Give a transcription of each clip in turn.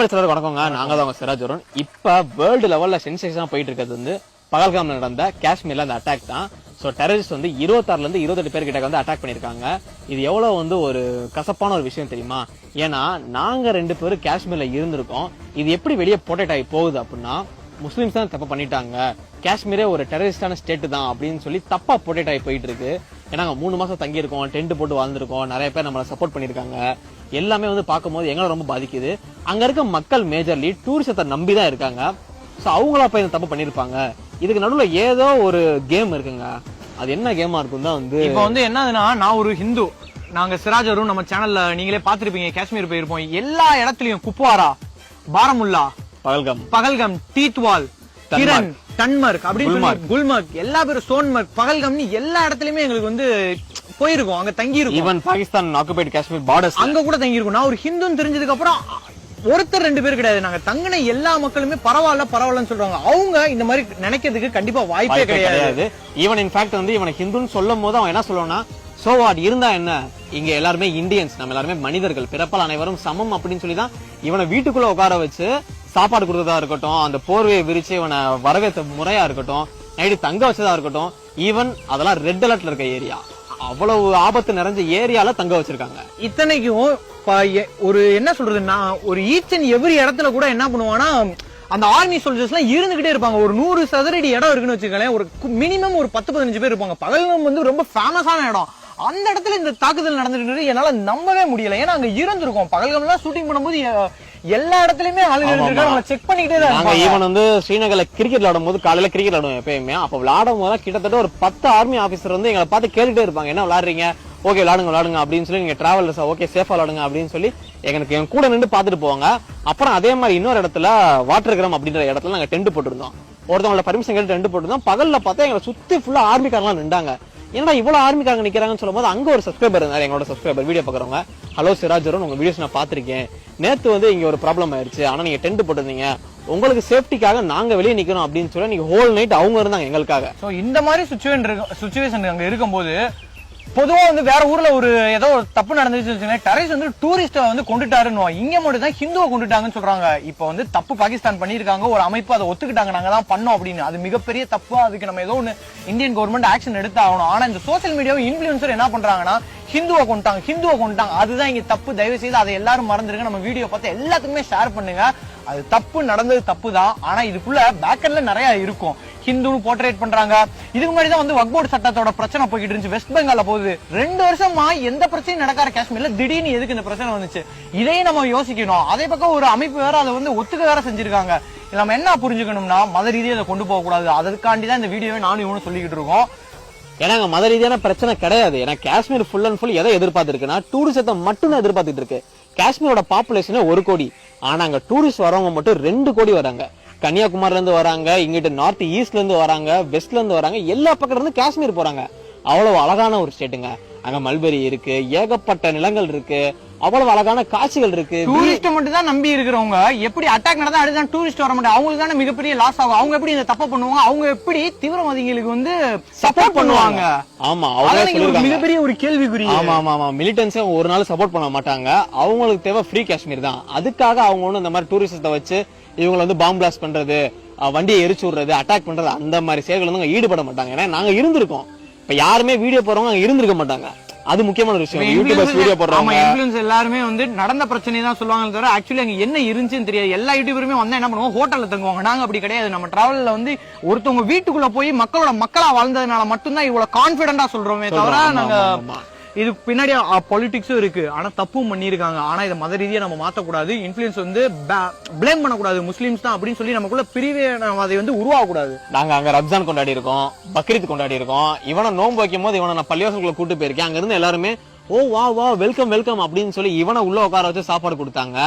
சிலர் வணக்கங்க. நாங்க தான் உங்க சிராஜ் இப்போ இப்ப வேர்ல்டு லெவல்ல சென்சேஷனா போயிட்டு இருக்கிறது வந்து பகல்காம்ல நடந்த காஷ்மீர்ல அந்த அட்டாக் தான். ஸோ டெரரிஸ்ட் வந்து இருபத்தாறுல இருந்து இருபத்தெட்டு பேர் கிட்ட வந்து அட்டாக் பண்ணிருக்காங்க இது எவ்வளவு வந்து ஒரு கசப்பான ஒரு விஷயம் தெரியுமா? ஏன்னா நாங்க ரெண்டு பேரும் காஷ்மீர்ல இருந்திருக்கோம். இது எப்படி வெளியே போட்டேட் ஆகி போகுது அப்படின்னா முஸ்லீம்ஸ் தான் தப்பு பண்ணிட்டாங்க. காஷ்மீரே ஒரு டெரரிஸ்டான ஸ்டேட் தான் அப்படின்னு சொல்லி தப்பா போட்டேட் ஆகி போயிட்டு இருக்கு ஏன்னா மூணு மாசம் தங்கியிருக்கோம் டென்ட் போட்டு வாழ்ந்திருக்கோம் நிறைய பேர் நம்மளை சப்போர்ட் பண்ணியிருக்காங்க. எல்லாமே வந்து பார்க்கும்போது எங்களை ரொம்ப பாதிக்குது. அங்க இருக்க மக்கள் மேஜர்லி டூரிசத்தை நம்பி தான் இருக்காங்க. சோ அவங்களா போய் இந்த தப்பு பண்ணிருப்பாங்க. இதுக்கு நடுவுல ஏதோ ஒரு கேம் இருக்குங்க. அது என்ன கேமா இருக்கும் தான் வந்து இப்போ வந்து என்னதுன்னா நான் ஒரு ஹிந்து. நாங்க சிராஜரும் நம்ம சேனல்ல நீங்களே பாத்திருப்பீங்க காஷ்மீர் போயிருப்போம். எல்லா இடத்துலயும் குப்வாரா பாரமுல்லா பகல்காம். பகல்கம் டீத்வால் கிரண் டன்மர்க் அப்படின்னு குல்மர்க். எல்லா பேரும் சோன்மர்க் பகல்கம்னு எல்லா இடத்துலயுமே எங்களுக்கு வந்து போயிருக்கோம் அங்க தங்கி இருக்கோம் even Pakistan occupied Kashmir borders அங்க கூட தங்கி இருக்கோம் நான் ஒரு ஹிந்துன்னு தெரிஞ்சதுக்கு அப்புறம் ஒருத்தர் ரெண்டு பேர் கிடையாது. நாங்க தங்கின எல்லா மக்களுமே பரவாயில்ல பரவாயில்லன்னு சொல்றாங்க. அவங்க இந்த மாதிரி நினைக்கிறதுக்கு கண்டிப்பா வாய்ப்பே கிடையாது. ஈவன் இன்ஃபேக்ட் வந்து இவனை ஹிந்துன்னு சொல்லும் போது அவன் என்ன சொல்லுவான்னா சோ வாட் இருந்தா என்ன? இங்க எல்லாருமே இந்தியன்ஸ் நம்ம எல்லாருமே மனிதர்கள். பிறப்பால் அனைவரும் சமம் அப்படின்னு சொல்லி தான் இவனை வீட்டுக்குள்ள உட்கார வச்சு சாப்பாடு கொடுத்ததா இருக்கட்டும் அந்த போர்வையை விரிச்சு இவனை வரவேற்ற முறையா இருக்கட்டும் நைட்டு தங்க வச்சதா இருக்கட்டும் ஈவன் அதெல்லாம் ரெட் அலர்ட்ல இருக்க ஏரியா அவ்வளவு ஆபத்து நிறைஞ்ச ஏரியால தங்க வச்சிருக்காங்க. இத்தனைக்கும் எ- ஒரு என்ன சொல்றதுன்னா ஒரு ஈச் அண்ட் எவ்ரி இடத்துல கூட என்ன பண்ணுவான்னா அந்த ஆர்மி சோல்ஜர்ஸ் எல்லாம் இருந்துகிட்டே இருப்பாங்க. ஒரு நூறு சதுரடி இடம் இருக்குன்னு வச்சுக்கோங்களேன். ஒரு மினிமம் ஒரு பத்து பதினஞ்சு பேர் இருப்பாங்க. பகல்கம் வந்து ரொம்ப ஃபேமஸான இடம். அந்த இடத்துல இந்த தாக்குதல் நடந்துட்டு என்னால நம்பவே முடியல. ஏன்னா அங்க இருந்திருக்கோம். பகல்கம்லாம் ஷூட்டிங் பண்ணும்போது எல்லா இடத்துலயுமே ஆளுங்க இருந்திருக்காங்க செக் பண்ணிக்கிட்டே தான் நாங்க. ஈவன் வந்து ஸ்ரீநகர்ல கிரிக்கெட் விளையாடும் போது காலையில கிரிக்கெட் விளையாடுவோம் எப்பயுமே. அப்ப விளையாடும் போது கிட்டத்தட்ட ஒரு பத்து ஆர்மி ஆபீசர் வந்து எங்களை பார்த்து கேட்டுட்டே இருப்பாங்க. என்ன விளையாடுறீங்க? ஓகே விளையாடுங்க விளையாடுங்க அப்படின்னு சொல்லி நீங்க டிராவலர்ஸ் ஓகே சேஃபா விளையாடுங்க அப்படின்னு சொல்லி எங்களுக்கு என் கூட நின்று பார்த்துட்டு போவாங்க. அப்புறம் அதே மாதிரி இன்னொரு இடத்துல வாட்டர் கிராம் அப்படின்ற இடத்துல நாங்க டென்ட் போட்டிருந்தோம். ஒருத்தவங்கள பர்மிஷன் கேட்டு டென்ட் போட்டிருந்தோம். பகல்ல பார்த்தா எங்களை சுத்தி ஃபுல்லா ஆர்மிக்காரங்களாம் நின்றாங்க. என்னடா இவ்வளவு ஆர்மிக்காரங்க நிக்கிறாங்கன்னு சொல்லும்போது அங்கே ஒரு சப்ஸ்கிரைபர் இருந்தார் எங்களோட சப்ஸ்கிரைபர் வீடியோ பார்க்குறவங்க. ஹலோ சிராஜரும் உங்கள் உங்க வீடியோஸ் நான் பாத்திருக்கேன் நேத்து வந்து இங்க ஒரு ப்ராப்ளம் ஆயிருச்சு. ஆனா நீங்க டென்ட் போட்டிருந்தீங்க. உங்களுக்கு சேஃப்டிக்காக நாங்க வெளியே நிக்கணும் அப்படின்னு சொல்லி நீங்க ஹோல் நைட் அவங்க இருந்தாங்க எங்களுக்காக. சோ இந்த மாதிரி சுச்சுவேஷன் சுச்சுவேஷன் அங்க இருக்கும்போது பொதுவாக வந்து வேற ஊர்ல ஒரு ஏதோ ஒரு தப்பு நடந்துச்சு வச்சுக்கோங்களேன் டெரரிஸ்ட் வந்து டூரிஸ்ட வந்து கொண்டுட்டாருன்னு இங்க மட்டும் தான் ஹிந்துவை கொண்டுட்டாங்கன்னு சொல்றாங்க. இப்போ வந்து தப்பு பாகிஸ்தான் பண்ணியிருக்காங்க ஒரு அமைப்பு அதை ஒத்துக்கிட்டாங்க நாங்க தான் பண்ணோம் அப்படின்னு. அது மிகப்பெரிய தப்பு அதுக்கு நம்ம ஏதோ ஒன்று இந்தியன் கவர்மெண்ட் ஆக்ஷன் எடுத்து ஆகணும். ஆனா இந்த சோசியல் மீடியாவை இன்ஃபுளுசர் என்ன பண்றாங்கன்னா ஹிந்துவை கொண்டாங்க ஹிந்துவை கொண்டாங்க. அதுதான் இங்க தப்பு. தயவு செய்து அதை எல்லாரும் மறந்துருங்க. நம்ம வீடியோ பார்த்து எல்லாத்துக்குமே ஷேர் பண்ணுங்க. அது தப்பு நடந்தது தப்பு தான் ஆனா இதுக்குள்ள பேக்கர்ல நிறைய இருக்கும். ஹிந்துன்னு போர்ட்ரேட் பண்றாங்க. இதுக்கு முன்னாடி தான் வந்து வக்போர்டு சட்டத்தோட பிரச்சனை போய்கிட்டு இருந்துச்சு. வெஸ்ட் பெங்கால போகுது. ரெண்டு வருஷமா எந்த பிரச்சனையும் நடக்காத காஷ்மீர்ல திடீர்னு எதுக்கு இந்த பிரச்சனை வந்துச்சு? இதையும் நம்ம யோசிக்கணும். அதே பக்கம் ஒரு அமைப்பு வேற அதை வந்து ஒத்துக்க வேற செஞ்சிருக்காங்க. நம்ம என்ன புரிஞ்சுக்கணும்னா மத ரீதியை அதை கொண்டு போக கூடாது தான் இந்த வீடியோவை நானும் இவனும் சொல்லிக்கிட்டு இருக்கோம். ஏன்னா அங்கே மத ரீதியான பிரச்சனை கிடையாது. ஏன்னா காஷ்மீர் ஃபுல் அண்ட் ஃபுல் எதை எதிர்பார்த்துருக்குன்னா டூரிசத்தை மட்டும் தான் எதிர்பார்த்துட்டு இருக்கு காஷ்மீரோட பாப்புலேஷனே ஒரு கோடி. ஆனால் அங்கே டூரிஸ்ட் வரவங்க மட்டும் ரெண்டு கோடி வராங்க. கன்னியாகுமரிலேருந்து வராங்க இங்கிட்டு நார்த் ஈஸ்ட்லேருந்து வராங்க வெஸ்ட்லேருந்து வராங்க எல்லா பக்கத்துலேருந்து காஷ்மீர் போகிறாங்க அவ்வளோ அழகான ஒரு ஸ்டேட்டுங்க அங்கே மல்பெரி இருக்குது ஏகப்பட்ட நிலங்கள் இருக்குது அவ்வளவு அழகான காட்சிகள் இருக்கு. டூரிஸ்ட் மட்டும் தான் நம்பி இருக்கிறவங்க எப்படி அட்டாக் நடந்தா அடுத்த டூரிஸ்ட் வர மாட்டாங்க அவங்களுக்கு தானே மிகப்பெரிய லாஸ் ஆகும். அவங்க எப்படி இந்த தப்பை பண்ணுவாங்க? அவங்க எப்படி தீவிரவாதிகளுக்கு வந்து சப்போர்ட் பண்ணுவாங்க. ஆமா அவங்க மிகப்பெரிய ஒரு கேள்விக்குறி. ஆமா ஆமா ஆமா. மிலிட்டன்ஸே ஒரு நாள் சப்போர்ட் பண்ண மாட்டாங்க. அவங்களுக்கு தேவை ஃப்ரீ காஷ்மீர் தான். அதுக்காக அவங்க ஒண்ணு இந்த மாதிரி டூரிஸ்டத்தை வச்சு இவங்களை வந்து பாம்பு பிளாஸ்ட் பண்றது வண்டியை எரிச்சு விடுறது அட்டாக் பண்றது அந்த மாதிரி செயல்கள் வந்து ஈடுபட மாட்டாங்க. ஏன்னா நாங்க இருந்திருக்கோம். இப்ப யாருமே வீடியோ போறவங்க அங்க இருந்திருக்க மாட்டாங்க. அது முக்கியமான விஷயம். யூடியூபர்ஸ் வீடியோ ஆமா போடுறவங்க இன்ஃபுளுன்ஸ் எல்லாருமே வந்து நடந்த பிரச்சனை தான் சொல்லுவாங்க தவிர ஆக்சுவலி அங்க என்ன இருந்துச்சுன்னு தெரியாது. எல்லா யூடியூபருமே வந்தா என்ன பண்ணுவோம் ஹோட்டல்ல தங்குவாங்க. நாங்க அப்படி கிடையாது. நம்ம டிராவல்ல வந்து ஒருத்தவங்க வீட்டுக்குள்ள போய் மக்களோட மக்களா வாழ்ந்ததுனால மட்டும்தான் இவ்வளவு கான்பிடண்டா சொல்றோமே தவிர நாங்க இதுக்கு இது பின்னாடி பொலிட்டிக்ஸும் இருக்கு. ஆனா தப்பும் பண்ணியிருக்காங்க. ஆனா இதை மத ரீதியா நம்ம மாத்தக்கூடாது. இன்ஃபுளுன்ஸ் வந்து பிளேம் பண்ணக்கூடாது. முஸ்லீம்ஸ் தான் அப்படின்னு சொல்லி நமக்குள்ள பிரிவினவாதை வந்து உருவாகக்கூடாது. நாங்க அங்க ரம்ஜான் கொண்டாடி இருக்கோம் பக்ரீத் கொண்டாடி இருக்கோம். இவனை நோன்பு வைக்கும் போது இவனை நான் பள்ளிவாசலுக்குள்ள கூட்டு போயிருக்கேன். அங்க இருந்து எல்லாருமே ஓ வா வா வெல்கம் வெல்கம் அப்படின்னு சொல்லி இவனை உள்ள உட்கார வச்சு சாப்பாடு கொடுத்தாங்க.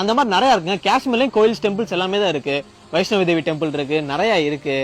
அந்த மாதிரி நிறைய இருக்குங்க காஷ்மீர்லயும் கோயில்ஸ் டெம்பிள்ஸ் எல்லாமே தான் இருக்கு. வைஷ்ணவ தேவி டெம்பிள் இருக்கு. நிறைய இருக்கு.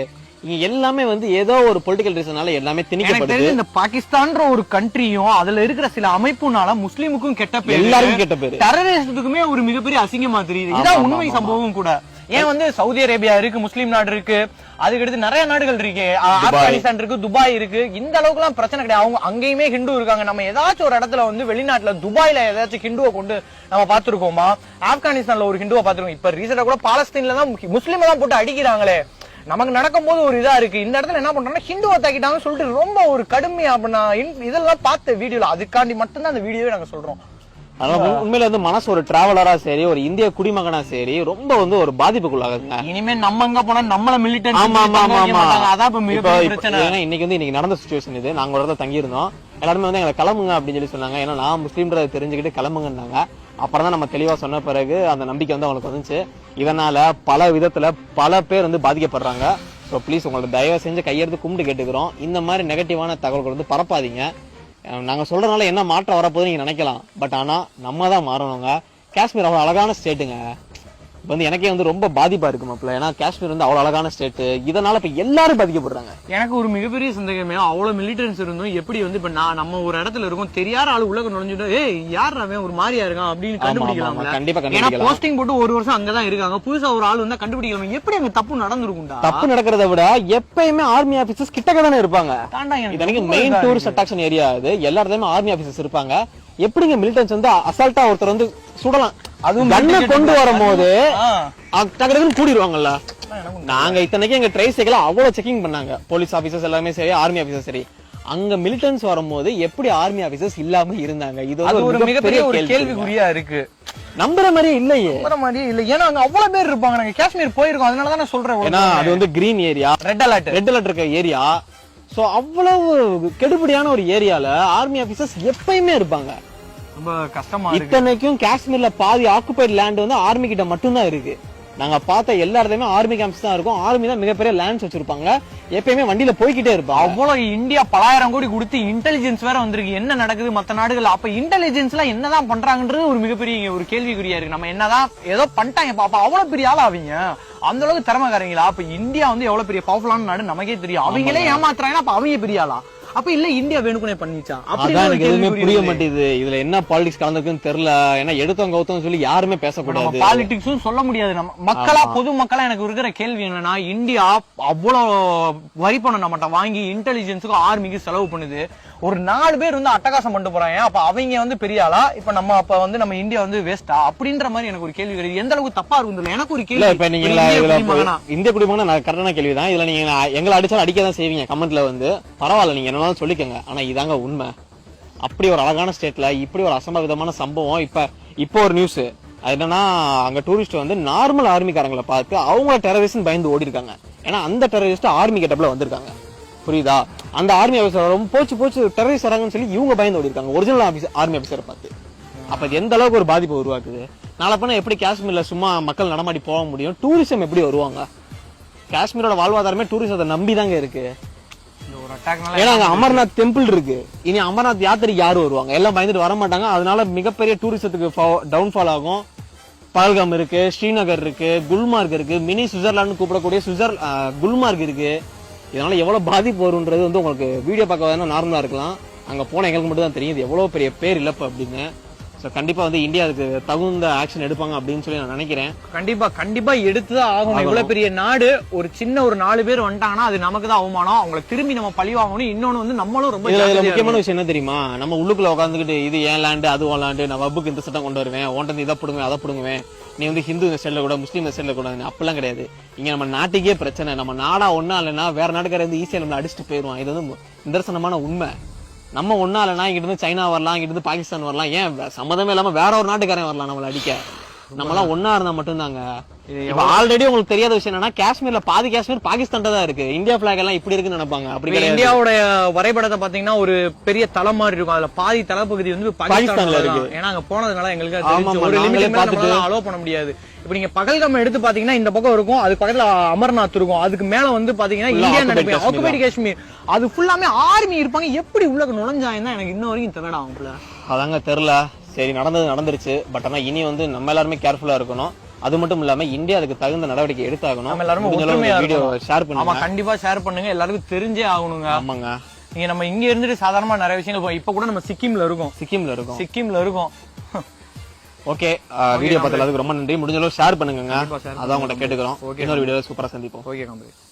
எல்லாமே வந்து ஏதோ ஒரு பொலிட்டிக்கல் ரீசனால எல்லாமே திணிக்கப்படுது. இந்த பாகிஸ்தான்ற ஒரு கண்ட்ரியும் அதுல இருக்கிற சில அமைப்புனால முஸ்லீமுக்கும் கெட்ட பேரு. எல்லாருக்கும் கெட்ட பேரு. டெரரிஸ்டுக்குமே ஒரு மிகப்பெரிய அசிங்கமா தெரியுது இதான் உண்மை. சம்பவம் கூட. ஏன் வந்து சவுதி அரேபியா இருக்கு முஸ்லீம் நாடு இருக்கு அதுக்கடுத்து நிறைய நாடுகள் இருக்கு. ஆப்கானிஸ்தான் இருக்கு துபாய் இருக்கு. இந்த அளவுக்கு எல்லாம் பிரச்சனை கிடையாது. அவங்க அங்கேயுமே ஹிந்து இருக்காங்க. நம்ம ஏதாச்சும் ஒரு இடத்துல வந்து வெளிநாட்டுல துபாய்ல ஏதாச்சும் ஹிந்துவை கொண்டு நம்ம பாத்துருக்கோமா ஆப்கானிஸ்தான்ல ஒரு ஹிந்துவை பாத்துருக்கோம் இப்ப ரீசெண்டா கூட பாலஸ்தீன்ல தான் முஸ்லீம் தான் போட்டு அடிக்கிறாங்களே. நமக்கு நடக்கும்போது ஒரு இதா இருக்கு. இந்த இடத்துல என்ன பண்றாங்கன்னா ஹிந்துவை தாக்கிட்டாங்கன்னு சொல்லிட்டு ரொம்ப ஒரு கடுமையா அப்ப நான் இன்- இதெல்லாம் பார்த்த வீடியோல அதுக்காண்டி மட்டும்தான் அந்த வீடியோவே நாங்க சொல்றோம். அதனால உண்- உண்மையில வந்து மனசு ஒரு டிராவலரா சரி ஒரு இந்திய குடிமகனா சரி ரொம்ப வந்து ஒரு பாதிப்புக்குள்ளாகுதுங்க. இனிமே நம்ம எங்க போனா நம்மள மிலிட்டரி ஆமா ஆமா ஆமா ஆமா. அதான் இப்ப பிரச்சனை. இன்னைக்கு வந்து இன்னைக்கு நடந்த சுச்சுவேஷன் இது. நாங்க ஒரு இடத்துல தங்கி இருந்தோம் எல்லாருமே வந்து எங்களை கிளம்புங்க அப்படின்னு சொல்லி சொன்னாங்க. ஏன்னா நான் முஸ்லீம்ன்றதை தெரிஞ்சுக்கிட்டு கிளம்புங்கன்னாங்க. அப்புறம் தான் நம்ம தெளிவாக சொன்ன பிறகு அந்த நம்பிக்கை வந்து அவங்களுக்கு வந்துச்சு. இதனால் பல விதத்தில் பல பேர் வந்து பாதிக்கப்படுறாங்க. ஸோ ப்ளீஸ் உங்களோட தயவு செஞ்சு கையெடுத்து கும்பிட்டு கேட்டுக்கிறோம். இந்த மாதிரி நெகட்டிவான தகவல்கள் வந்து பரப்பாதீங்க. நாங்கள் சொல்கிறனால என்ன மாற்றம் வரப்போகுது நீங்கள் நினைக்கலாம். பட் ஆனால் நம்ம தான் மாறணுங்க. காஷ்மீர் அவ்வளோ அழகான ஸ்டேட்டுங்க இப்ப வந்து எனக்கே வந்து ரொம்ப பாதிப்பா இருக்கு மாப்பிள்ள. ஏன்னா காஷ்மீர் வந்து அவ்வளவு அழகான ஸ்டேட் இதனால இப்ப எல்லாரும் பாதிக்கப்படுறாங்க. எனக்கு ஒரு மிகப்பெரிய சந்தேகமே அவ்வளவு மிலிட்டன்ஸ் இருந்தும் எப்படி வந்து இப்ப நான் நம்ம ஒரு இடத்துல இருக்கோம் தெரியாத ஆளு உலக நுழைஞ்சுட்டு ஏய் யார் அவன் ஒரு மாதிரியா இருக்கான். அப்படின்னு கண்டுபிடிக்கலாம். கண்டிப்பா கண்டுபிடிக்கலாம். போஸ்டிங் போட்டு ஒரு வருஷம் அங்கதான் இருக்காங்க. புதுசா ஒரு ஆள் வந்தா கண்டுபிடிக்கலாம். எப்படி அங்க தப்பு நடந்திருக்கும்டா? தப்பு நடக்கிறத விட எப்பயுமே ஆர்மி ஆபீசர்ஸ் கிட்டக்க தானே இருப்பாங்க. இதனைக்கு மெயின் டூரிஸ்ட் அட்ராக்ஷன் ஏரியா இது எல்லா இடத்துலயுமே ஆர்மி ஆபீசர்ஸ் இருப்பாங்க. எப்படிங்க மிலிட்டன்ஸ் வந்து அசால்ட்டா ஒருத்தர் வந்து சுடலாம். அதுவும் கண்ணை கொண்டு வரும்போது ஆ. டக்குனு கூடிடுவாங்கல்ல நாங்க இத்தனைக்கு எங்க ட்ரை சைக்கிள் அவ்வளவு செக்கிங் பண்ணாங்க. போலீஸ் ஆபீசர்ஸ் எல்லாமே சரி ஆர்மி ஆபீசர்ஸ் சரி. அங்க மிலிட்டன்ஸ் வரும்போது எப்படி ஆர்மி ஆபீசர்ஸ் இல்லாம இருந்தாங்க? இது ஒரு மிகப்பெரிய ஒரு கேள்வி. கேள்விக்குறியா இருக்கு. நம்புற மாதிரியே இல்லையே. நம்புற மாதிரியே இல்ல. ஏன்னா அங்க அவ்வளவு பேர் இருப்பாங்க. நாங்க காஷ்மீர் போயிருக்கோம். அதனால தான் நான் சொல்றேன் ஏன்னா அது வந்து green area red alert red alert இருக்க ஏரியா சோ அவ்வளவு கெடுபிடியான ஒரு ஏரியால ஆர்மி ஆபீசர்ஸ் எப்பயுமே இருப்பாங்க. ரொம்ப கஷ்டமா இத்தனைக்கும் காஷ்மீர்ல பாதி ஆக்குபைட் லேண்ட் வந்து ஆர்மி கிட்ட மட்டும்தான் இருக்கு. நாங்க பார்த்த எல்லா இடத்துலயுமே ஆர்மி கேம்ப்ஸ் தான் இருக்கும். ஆர்மி தான் மிகப்பெரிய லேண்ட்ஸ் வச்சிருப்பாங்க. எப்பயுமே வண்டியில போய்கிட்டே இருப்பாங்க. அவ்வளவு இந்தியா பலாயிரம் கோடி கொடுத்து இன்டெலிஜென்ஸ் வேற வந்திருக்கு. என்ன நடக்குது மத்த நாடுகள் அப்ப இன்டெலிஜென்ஸ் எல்லாம் என்னதான் பண்றாங்கன்றது ஒரு மிகப்பெரிய ஒரு கேள்விக்குறியா இருக்கு. நம்ம என்னதான் ஏதோ பண்ணிட்டாங்க பாப்பா. அவ்வளவு பெரிய ஆள் அவங்க? அந்த அளவுக்கு திறமைக்காரங்களா? அப்ப இந்தியா வந்து எவ்வளவு பெரிய பவர்ஃபுல்லான நாடு நமக்கே தெரியும். அவங்களே ஏமாத்துறாங்கன்னா அப்ப அவங்க பெரிய ஆளா? அப்ப இல்ல இந்தியா வேணுக்குனே பண்ணிச்சா? அப்படி அதான் எனக்கு எதுவுமே புரிய. மாட்டேங்குது. இதுல என்ன பாலிடிக்ஸ் கலந்துருக்குன்னு தெரியல. ஏன்னா எடுத்தவங்க கௌத்தம் சொல்லி யாருமே பேசக்கூடாது. பாலிடிக்ஸும் சொல்ல முடியாது. நம்ம மக்களா பொது மக்களா எனக்கு இருக்கிற கேள்வி என்னன்னா இந்தியா அவ்வளவு வரி பணம் நம்மகிட்ட வாங்கி இன்டெலிஜென்ஸுக்கு ஆர்மிக்கு செலவு பண்ணுது. ஒரு நாலு பேர் வந்து அட்டகாசம் பண்ணிட்டு போறாங்க. அப்ப அவங்க வந்து பெரிய ஆளா? இப்ப நம்ம அப்ப வந்து நம்ம இந்தியா வந்து வேஸ்டா அப்படின்ற மாதிரி எனக்கு ஒரு கேள்வி வருது. எந்த அளவுக்கு தப்பா இருக்கும். எனக்கு ஒரு இல்ல கேள்வி. இப்ப நீங்க இந்திய குடிமகனா. இந்திய குடிமகனா நான் கரெக்டான கேள்விதான். இதுல நீங்க எங்களை அடிச்சாலும் அடிக்க தான் செய்வீங்க கமெண்ட்ல வந்து. பரவாயில்ல நீங்க என்னனாலும் சொல்லிக்கோங்க. ஆனால் இதாங்க உண்மை. அப்படி ஒரு அழகான ஸ்டேட்டில் இப்படி ஒரு அசம்பாவிதமான சம்பவம் இப்போ இப்போ ஒரு நியூஸு அது என்னன்னா அங்கே டூரிஸ்ட் வந்து நார்மல் ஆர்மிக்காரங்களை பார்த்து அவங்க டெரரிஸ்ட் பயந்து ஓடி இருக்காங்க ஏன்னா அந்த டெரரிஸ்ட் ஆர்மி கெட்டப்பில் வந்திருக்காங்க. புரியுதா? அந்த ஆர்மி ஆஃபீஸர் ரொம்ப போச்சு போச்சு டெரரிஸ்ட் வராங்கன்னு சொல்லி இவங்க பயந்து ஓடி இருக்காங்க ஒரிஜினல் ஆஃபீஸ் ஆர்மி ஆஃபீஸரை பார்த்து. அப்போ எந்த அளவுக்கு ஒரு பாதிப்பு உருவாக்குது? நாளை எப்படி காஷ்மீர்ல சும்மா மக்கள் நடமாடி போக முடியும்? டூரிசம் எப்படி வருவாங்க? காஷ்மீரோட வாழ்வாதாரமே டூரிசத்தை நம்பி தாங்க இருக்கு. ஏன்னா அங்க அமர்நாத் டெம்பிள் இருக்கு. இனி அமர்நாத் யாத்திரைக்கு யாரு வருவாங்க. எல்லாம் பயந்துட்டு வர மாட்டாங்க அதனால மிகப்பெரிய டூரிசத்துக்கு டவுன்ஃபால் ஆகும். பகல்காம் இருக்கு ஸ்ரீநகர் இருக்கு குல்மார்க் இருக்கு மினி சுவிட்சர்லாந்து கூப்பிடக்கூடிய சுவிட்சர் குல்மார்க் இருக்கு. இதனால எவ்வளவு பாதிப்பு வரும்ன்றது வந்து உங்களுக்கு வீடியோ பார்க்க நார்மலா இருக்கலாம். அங்க போன எங்களுக்கு மட்டும் தான் தெரியும். இது எவ்வளவு பெரிய பேர் இழப்பு அப்படின்னு. ஸோ கண்டிப்பா வந்து இந்தியா அதுக்கு தகுந்த ஆக்ஷன் எடுப்பாங்க அப்படின்னு சொல்லி நான் நினைக்கிறேன். கண்டிப்பா கண்டிப்பா எடுத்துதான் ஆகணும். இவ்வளவு பெரிய நாடு ஒரு சின்ன ஒரு நாலு பேர் வந்துட்டாங்கன்னா அது நமக்கு தான் அவமானம். அவங்கள திரும்பி நம்ம பழி வாங்கணும் இன்னொன்னு வந்து நம்மளும் ரொம்ப இதுல முக்கியமான விஷயம் என்ன தெரியுமா? நம்ம உள்ளுக்குள்ள உட்காந்துக்கிட்டு இது ஏன் லேண்டு அது லேண்டு நான் வப்புக்கு இந்த சட்டம் கொண்டு வருவேன். உன்ட்டு இதை பிடுங்குவேன் அதை பிடுங்குவேன் நீ வந்து ஹிந்து இந்த சைடில் கூட முஸ்லீம் இந்த சைடில் கூட அப்படிலாம் கிடையாது. இங்க நம்ம நாட்டுக்கே பிரச்சனை. நம்ம நாடா ஒண்ணா இல்லைன்னா வேற நாட்டுக்கார வந்து ஈஸியா நம்மள அடிச்சுட்டு போயிடுவான். இது வந்து நிதர்சனமான உண்மை. நம்ம ஒன்றா இல்லைனா இங்கிட்டு சைனா வரலாம் இங்கிருந்து பாகிஸ்தான் வரலாம். ஏன் சம்மந்தமே சம்மதமே இல்லாம வேற ஒரு நாட்டுக்காரன் வரலாம் நம்மள அடிக்க. நம்மளாம் ஒன்றா இருந்தால் மட்டும்தாங்க. இப்ப ஆல்ரெடி உங்களுக்கு தெரியாத விஷயம் என்னன்னா காஷ்மீர்ல பாதி காஷ்மீர் பாகிஸ்தான் தான் இருக்கு. இந்தியா பிளாக் எல்லாம் இப்படி இருக்குன்னு நினைப்பாங்க. அப்படி இந்தியாவோட வரைபடத்தை பாத்தீங்கன்னா ஒரு பெரிய தலை மாதிரி இருக்கும். அதுல பாதி தலைப்பகுதி வந்து பாகிஸ்தான்ல இருக்கு. ஏன்னா அங்க போனதுனால எங்களுக்கு ஒரு லிமிட் பார்த்துட்டு- அலோ பண்ண முடியாது. இப்ப நீங்க பகல்காம் எடுத்து பாத்தீங்கன்னா இந்த பக்கம் இருக்கும் அது பக்கத்துல அமர்நாத் இருக்கும். அதுக்கு மேல வந்து பாத்தீங்கன்னா இந்தியா நினைப்பேன். காஷ்மீர் ஆக்குபைட் காஷ்மீர். அது ஃபுல்லாமே ஆர்மி இருப்பாங்க. எப்படி உள்ள நுழைஞ்சாங்க எனக்கு இன்ன வரைக்கும் தெரியல அவங்கள அதாங்க தெரியல சரி நடந்தது நடந்துருச்சு. பட் ஆனா இனி வந்து நம்ம எல்லாருமே கேர்ஃபுல்லா இருக்கணும். அது மட்டும் இல்லாம இந்தியா அதுக்கு தகுந்த நடவடிக்கை எடுத்தாகணும். எல்லாருமே வீடியோ. ஷேர் பண்ணுங்க. கண்டிப்பா ஷேர் பண்ணுங்க. எல்லாருக்கும் தெரிஞ்சே ஆகணுங்க. ஆமாங்க. நீங்க நம்ம இங்க இருந்துட்டு சாதாரணமா நிறைய விஷயங்கள். இப்ப கூட நம்ம சிக்கிம்ல இருக்கோம். சிக்கிம்ல இருக்கும். சிக்கிம்ல இருக்கோம். ஓகே வீடியோ பார்த்ததுக்கு ரொம்ப நன்றி. முடிஞ்ச அளவு ஷேர் பண்ணுங்க அதான் உங்கள்ட்ட கேட்டுக்கிறோம். இன்னொரு வீடியோ சூப்பரா சந்திப்போம். Okay comrade